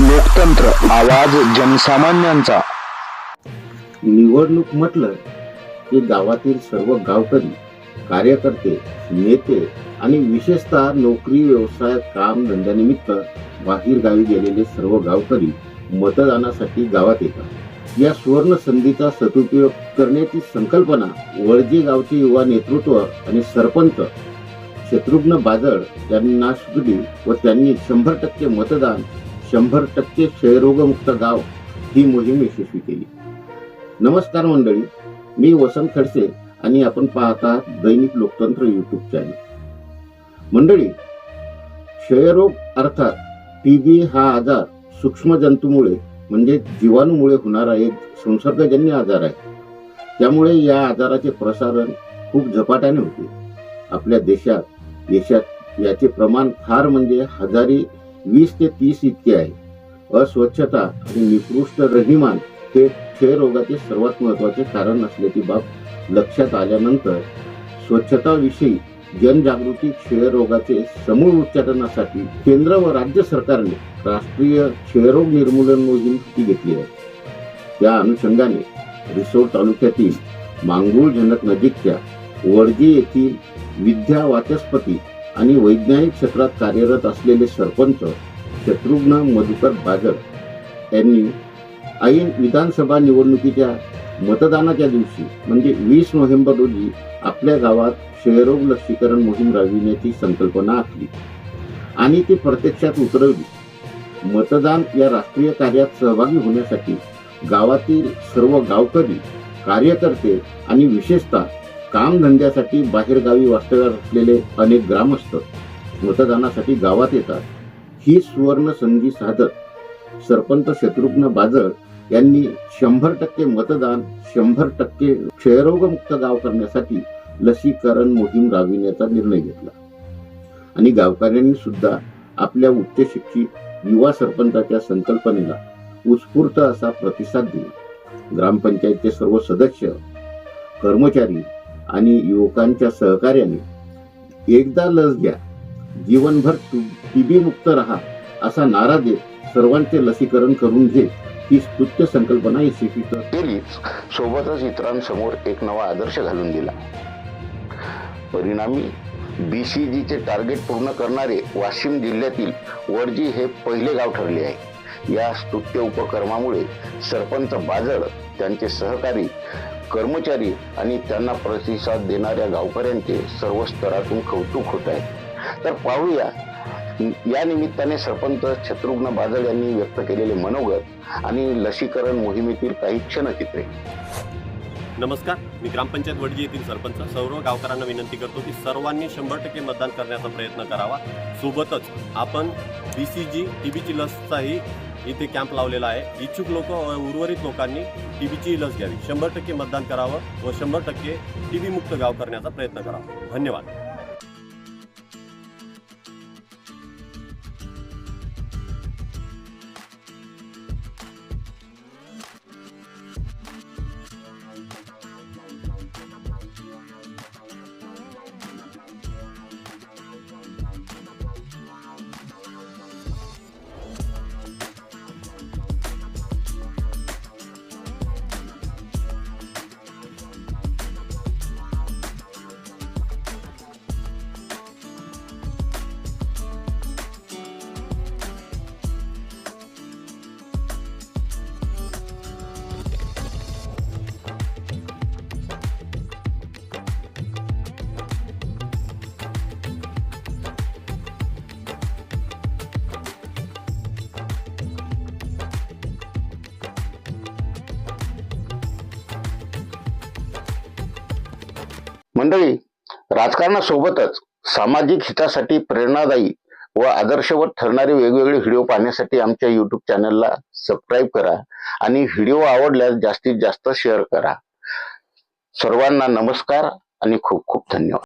लोकतंत्र आवाज जनसामान्यांचा. निवडणूक म्हटलं की गावातील सर्व गावकरी कार्यकर्ते नेते आणि विशेषतः नोकरी व्यवसाय काम धंद्यानिमित्त बाहेर गावी गेलेले सर्व गावकरी मतदानासाठी गावात येतात. या सुवर्ण संधीचा सदुपयोग करण्याची संकल्पना वळजे गावचे युवा नेतृत्व आणि सरपंच शत्रुघ्न बाजळ यांना सुचली व त्यांनी शंभर टक्के मतदान शंभर टक्के क्षयरोगमुक्त गाव ही मोहीम यशस्वी केली. नमस्कार मंडळी मी वसंत खडसे आणि आपण पाहता दैनिक लोकतंत्र युट्यूब चॅनल मंडळी क्षयरोग अर्थात टीबी हा आजार सूक्ष्म जंतूमुळे म्हणजे जीवाणूमुळे होणारा एक संसर्गजन्य आजार आहे. त्यामुळे या आजाराचे प्रसारण खूप झपाट्याने होते. आपल्या देशात देशात याचे प्रमाण फार म्हणजे हजारी वीस ते तीस इतके आहे. अस्वच्छता आणि निकृष्ट रहिमान हे क्षयरोगाचे सर्वात महत्त्वाचे कारण असल्याची बाब लक्षात आल्यानंतर स्वच्छताविषयी जनजागृती क्षयरोगाचे समूळ उच्चाटनासाठी केंद्र व राज्य सरकारने राष्ट्रीय क्षयरोग निर्मूलन मोहीम हाती घेतली आहे. त्या अनुषंगाने रिसोड तालुक्यातील मांगूळ जनक नजीकच्या वडगी येथील विद्या वाचस्पती आणि वैज्ञानिक क्षेत्रात कार्यरत असलेले सरपंच शत्रुघ्न मधुकर बाजक यांनी ऐन विधानसभा निवडणुकीच्या मतदानाच्या दिवशी म्हणजे वीस नोव्हेंबर रोजी आपल्या गावात क्षयरोग लसीकरण मोहीम राबविण्याची संकल्पना आखली. आणि ती प्रत्यक्षात उतरवली. मतदान या राष्ट्रीय कार्यात सहभागी होण्यासाठी गावातील सर्व गावकरी कार्यकर्ते आणि विशेषतः कामधंद्यासाठी बाहेरगावी वास्तव्यात असलेले अनेक ग्रामस्थ मतदानासाठी गावात येतात. ही सुवर्ण संधी साधत सरपंच शत्रुघ्न बाजळ यांनी शंभर टक्के मतदान शंभर टक्के क्षयरोगमुक्त गाव करण्यासाठी लसीकरण मोहीम राबविण्याचा निर्णय घेतला. आणि गावकऱ्यांनी सुद्धा आपल्या उच्च शिक्षित युवा सरपंचाच्या संकल्पनेला उत्स्फूर्त असा प्रतिसाद दिला. ग्रामपंचायतचे सर्व सदस्य कर्मचारी आणि युवकांच्या सहकार्याने एकदा लस घ्या. जीवनभर टीबी मुक्त राहा असा नारा देत सर्वांचे लसीकरण करून घे ही स्तुत्य संकल्पना यशस्वी केलीच सोबतच इतरांसमोर एक नवा आदर्श घालून दिला. परिणामी बीसीजीचे टार्गेट पूर्ण करणारे वाशिम जिल्ह्यातील वडजी हे पहिले गाव ठरले आहे. या स्तुत्य उपक्रमामुळे सरपंच बाजळ त्यांचे सहकारी कर्मचारी आणि त्यांना प्रतिसाद देणाऱ्या गावकऱ्यांचे सर्व स्तरातून कौतुक होत आहे. तर पाहूया या निमित्ताने सरपंच शत्रुघ्न बाजळ यांनी व्यक्त केलेले मनोगत आणि लसीकरण मोहिमेतील काही क्षणचित्रे. नमस्कार मी ग्रामपंचायत वडजी येथील सरपंच सर्व गावकऱ्यांना विनंती करतो की सर्वांनी शंभर टक्के मतदान करण्याचा प्रयत्न करावा. सोबतच आपण बी सी जी टी बीची लसचाही इथे कॅम्प लावलेला आहे. इच्छुक लोक उर्वरित लोकांनी टी बीची लस घ्यावी. शंभर टक्के मतदान करावं व शंभर टक्के टी बी मुक्त गाव करण्याचा प्रयत्न करावा. धन्यवाद. मंडळी राजकारणासोबतच सामाजिक हितासाठी प्रेरणादायी व आदर्शवत ठरणारे वेगवेगळे व्हिडिओ पाहण्यासाठी आमच्या युट्यूब चॅनलला सबस्क्राईब करा आणि व्हिडिओ आवडल्यास जास्तीत जास्त शेअर करा. सर्वांना नमस्कार आणि खूप खूप धन्यवाद.